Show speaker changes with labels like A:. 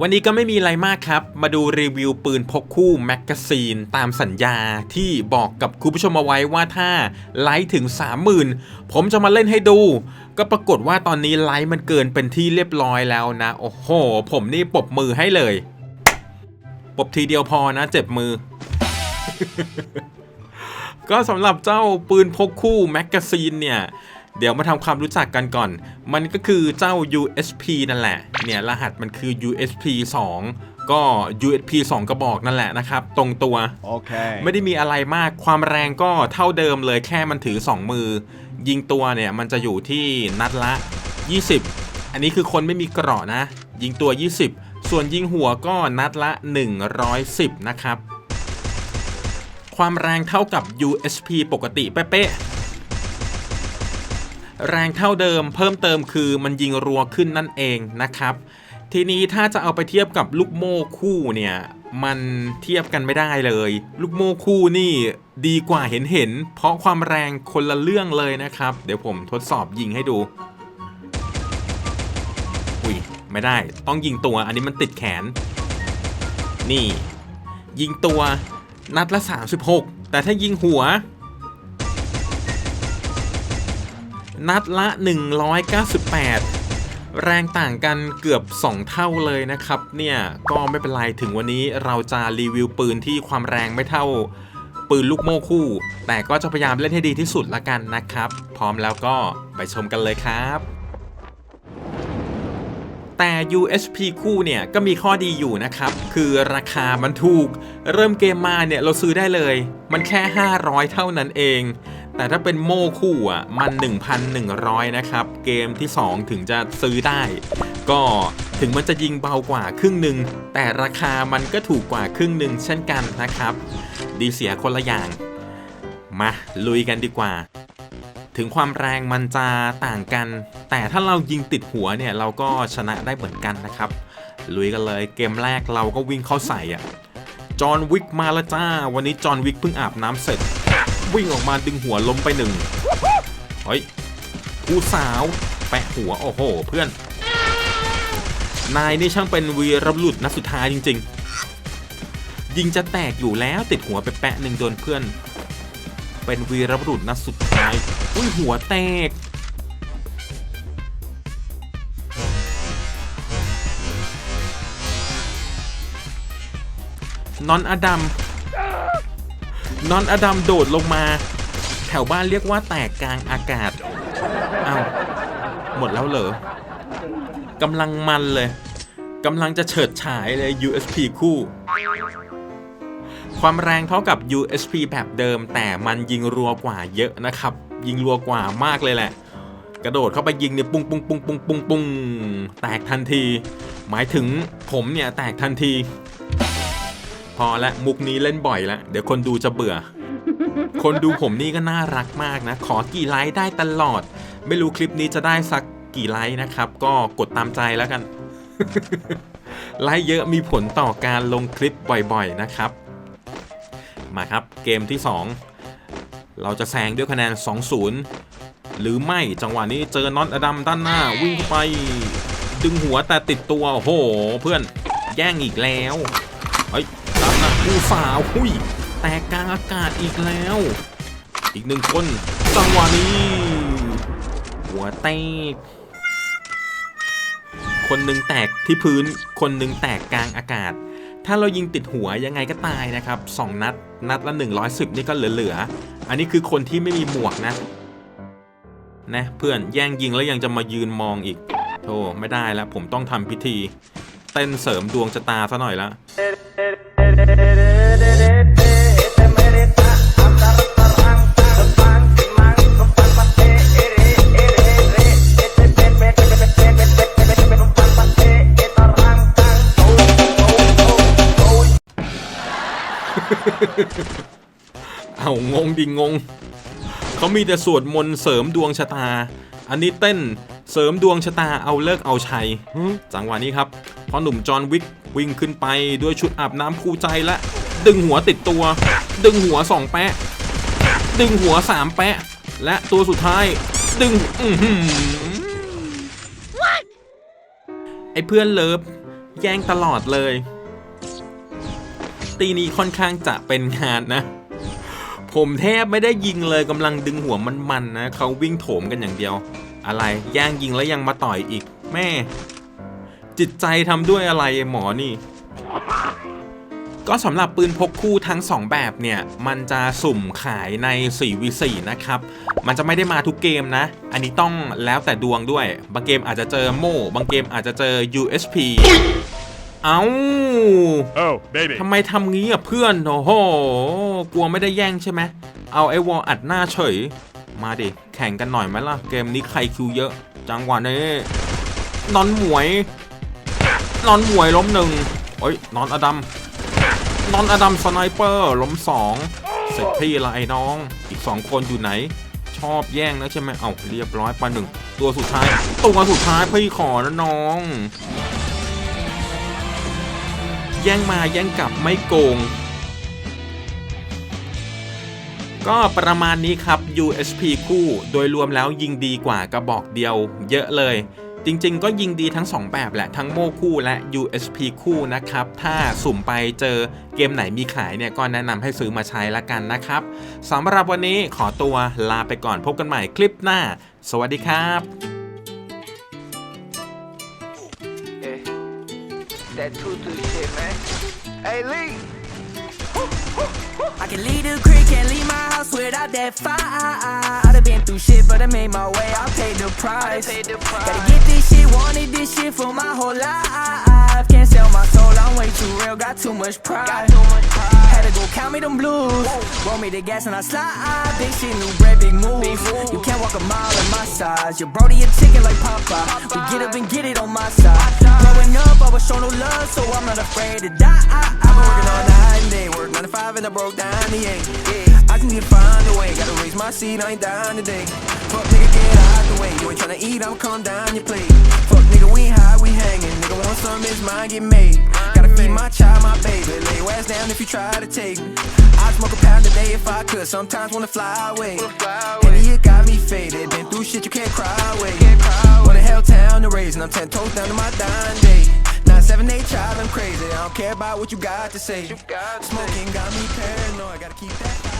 A: วันนี้ก็ไม่มีอะไรมากครับ มาดูรีวิวปืนพกคู่แมกกาซีนตามสัญญาที่บอกกับคุณผู้ชมเอาไว้ว่าถ้าไลค์ถึง 30,000 ผมจะมาเล่นให้ดู ก็ปรากฏว่าตอนนี้ไลค์มันเกินเป็นที่เรียบร้อยแล้วนะ โอ้โห ผมนี่ปบมือให้เลยปบทีเดียวพอนะเจ็บมือ ก็สำหรับเจ้าปืนพกคู่แมกกาซีนเนี่ย เดี๋ยวมาทำความรู้จักกันก่อน มันก็คือเจ้า USP นั่นแหละ เนี่ยรหัสมันคือ USP 2 ก็ USP 2 กระบอกนั่นแหละนะครับ ตรงตัว
B: Okay.
A: ไม่ได้มีอะไรมาก ความแรงก็เท่าเดิมเลยแค่มันถือ 2 มือ ยิงตัวเนี่ยมันจะอยู่ที่นัดละ 20 อันนี้คือคนไม่มีเกราะนะ ยิงตัว 20 ส่วนยิงหัวก็นัดละ 110 นะครับ ความแรงเท่ากับ USP ปกติเป๊ะๆ แรงเท่าเดิมเพิ่มเติมคือมันยิงรัวขึ้นนั่นเองนะครับ ทีนี้ถ้าจะเอาไปเทียบกับลูกโม่คู่เนี่ยมันเทียบกันไม่ได้เลย ลูกโม่คู่นี่ดีกว่าเห็นเห็น เพราะความแรงคนละเรื่องเลยนะครับ เดี๋ยวผมทดสอบยิงให้ดูอุ้ยไม่ได้ต้องยิงตัวอันนี้มันติดแขน นี่ ยิงตัวนัดละ 36 แต่ถ้ายิงหัว นัดละ 198 แรงต่างกันเกือบ 2 เท่าเลยนะครับ เนี่ยก็ไม่เป็นไรถึงวันนี้เราจะรีวิวปืนที่ความแรงไม่เท่าปืนลูกโม่คู่ แต่ก็จะพยายามเล่นให้ดีที่สุดละกันนะครับ พร้อมแล้วก็ไปชมกันเลยครับแต่ USP คู่เนี่ยก็มีข้อดีอยู่นะครับ คือราคามันถูก เริ่มเกมมาเนี่ยเราซื้อได้เลย มันแค่ 500 เท่านั้นเอง แต่ถ้าเป็นโม่คู่อะมัน 1,100 นะครับ เกมที่ 2 ถึงจะซื้อได้ ก็ถึงมันจะยิงเบากว่าครึ่งหนึ่งแต่ราคามันก็ถูกกว่าครึ่งหนึ่งเช่นกันนะครับ ดีเสียคนละอย่าง มาลุยกันดีกว่า ถึงความแรงมันจะต่างกัน แต่ถ้าเรายิงติดหัวเนี่ยเราก็ชนะได้เหมือนกันนะครับ ลุยกันเลยเกมแรกเราก็วิ่งเข้าใส่อะจอห์นวิกมาล้วจ้า วันนี้จอห์นวิกเพิ่งอาบน้ำเสร็จ วิ่งออกมาดึงหัวล้มไปหนึ่งเฮ้ยผู้สาวแปะหัวโอ้โห เพื่อน นายนี่ช่างเป็นวีรบุรุษนัดสุดท้ายจริง ๆ ยิงจะแตกอยู่แล้วติดหัวไปแปะหนึ่งโดนเพื่อน เป็นวีรบุรุษนัดสุดท้าย อุ้ยหัวแตกนอนอดัม นอนอดัมโดดลงมา แถวบ้านเรียกว่าแตกกลางอากาศเอา้าหมดแล้วเหรอกำลังมันเลยกำลังจะเฉิดฉายเลย USP คู่ ความแรงเท่ากับ USP แบบเดิม แต่มันยิงรัวกว่าเยอะนะครับ ยิงรัวกว่ามากเลยแหละ กระโดดเข้าไปยิงเนี่ยปุ้งปุ้งปุ้งปุ้งปุ้งปุ้งแตกทันที หมายถึงผมเนี่ยแตกทันที พอละมุกนี้เล่นบ่อยแล้วเดี๋ยวคนดูจะเบื่อ คนดูผมนี่ก็น่ารักมากนะ ขอกี่ไลค์ได้ตลอด ไม่รู้คลิปนี้จะได้สักกี่ไลค์นะครับ ก็กดตามใจแล้วกัน ไลค์เยอะมีผลต่อการลงคลิปบ่อยๆนะครับ มาครับเกมที่ 2 เราจะแซงด้วยคะแนน 2-0 หรือไม่จังหวะนี้เจอน็อตอดัมด้านหน้า วิ่งไปดึงหัวแต่ติดตัวโอ้โห เพื่อนแย่งอีกแล้วเฮ้ย ด้านหน้าผู้สาวหุยแตกกลางอากาศอีกแล้ว อีกหนึ่งคนจังหวะนี้ หัวแตกคนหนึ่งแตกที่พื้น คนหนึ่งแตกกลางอากาศ ถ้าเรายิงติดหัวยังไงก็ตายนะครับ 2 นัด นัดละ 110 นี่ก็เหลือๆ อันนี้คือคนที่ไม่มีหมวกนะ นะเพื่อนแย่งยิงแล้วยังจะมายืนมองอีกโธ่ไม่ได้แล้วผมต้องทำพิธี เต้นเสริมดวงชะตาซะหน่อยละ เอางงดิงง เขามีแต่สวดมนต์เสริมดวงชะตา อันนี้เต้นเสริมดวงชะตาเอาเลิกเอาชัย จังหวะนี้ครับพอหนุ่มจอห์นวิก วิ่งขึ้นไปด้วยชุดอาบน้ำคู่ใจและ ดึงหัวติดตัว ดึงหัวสองแปะ ดึงหัวสามแปะ และตัวสุดท้าย ดึงอืไอ้เพื่อนเลิฟแย่งตลอดเลย ตีนี้ค่อนข้างจะเป็นงานนะ ผมแทบไม่ได้ยิงเลยกำลังดึงหัวมันๆนะเขาวิ่งโถมกันอย่างเดียว อะไรแย่งยิงแล้วยังมาต่อยอีก แม่ จิตใจทำด้วยอะไรไอ้หมอนี่ ก็สำหรับปืนพกคู่ทั้ง 2 แบบเนี่ย มันจะสุ่มขายใน 4v4 นะครับ มันจะไม่ได้มาทุกเกมนะ อันนี้ต้องแล้วแต่ดวงด้วย บางเกมอาจจะเจอโม่ บางเกมอาจจะเจอ USP เอา
B: Oh, baby.
A: ทำไมทำงี้อะเพื่อน โอ้โห กลัวไม่ได้แย่งใช่ไหม เอาไอ้วอลอัดหน้าเฉย มาดิ แข่งกันหน่อยไหมล่ะ เกมนี้ใครคิวเยอะ จังหวะนี้นอนหมวย นอนหมวยล้มหนึ่งโอ้ยนอนอดัมนอนอดัมสไนเปอร์ล้มสองเสร็จพี่ละไอ้น้อง อีกสองคนอยู่ไหน ชอบแย่งนะใช่ไหมเอาเรียบร้อยปะหนึ่งตัวสุดท้าย ตัวสุดท้ายพี่ขอนะน้อง แย่งมาแย่งกลับไม่โกงก็ประมาณนี้ครับ USP คู่ โดยรวมแล้วยิงดีกว่ากระบอกเดียว เยอะเลย จริงๆ ก็ยิงดีทั้ง 2 แบบแหละ ทั้งโม่คู่และ USP คู่นะครับ ถ้าสุ่มไปเจอเกมไหนมีขายเนี่ย ก็แนะนำให้ซื้อมาใช้ละกันนะครับสำหรับวันนี้ขอตัวลาไปก่อนพบกันใหม่คลิปหน้า สวัสดีครับ
C: Yeah. That tutu shit, man. Hey, Lee.
D: I can leave the creek, can't leave my house without that fire. I done been through shit, but I made my way. I paid the price.
C: paid the price.
D: Gotta get this shit, wanted this shit for my whole life. Can't sell my soul, I'm way too real, got too much pride.
C: Got too much pride.
D: Had to go count me them blues. Roll me the gas and I slide. Big shit, new bread, big moves. You can't walk a mile in my size. Your brody a chicken like Popeye. We get up and get it on my side. Growing up, I was shown no love, so I'm not afraid to die. I've been working all night and 9 to 5 and I broke down the eight. I just need to find a way. Gotta raise my seat, I ain't down today. Fuck nigga, get out the way. You ain't tryna eat, I'ma calm down your plate. Fuck nigga, we ain't high, we hanging. Nigga want some, it's mine, get made. Gotta feed my child, my baby. Lay your ass down if you try to take me. I'd smoke a pound a day if I could. Sometimes wanna fly away.
C: Wanna fly away.
D: Henny, it got me faded. Been through shit you can't cry away.
C: Can't cry away.
D: What a hell town to raise, and I'm ten toes down to my dying day. Nine seven eight child, I'm crazy. I don't care about what you got to say.
C: You got to say.
D: Smoking got me paranoid. Gotta keep that.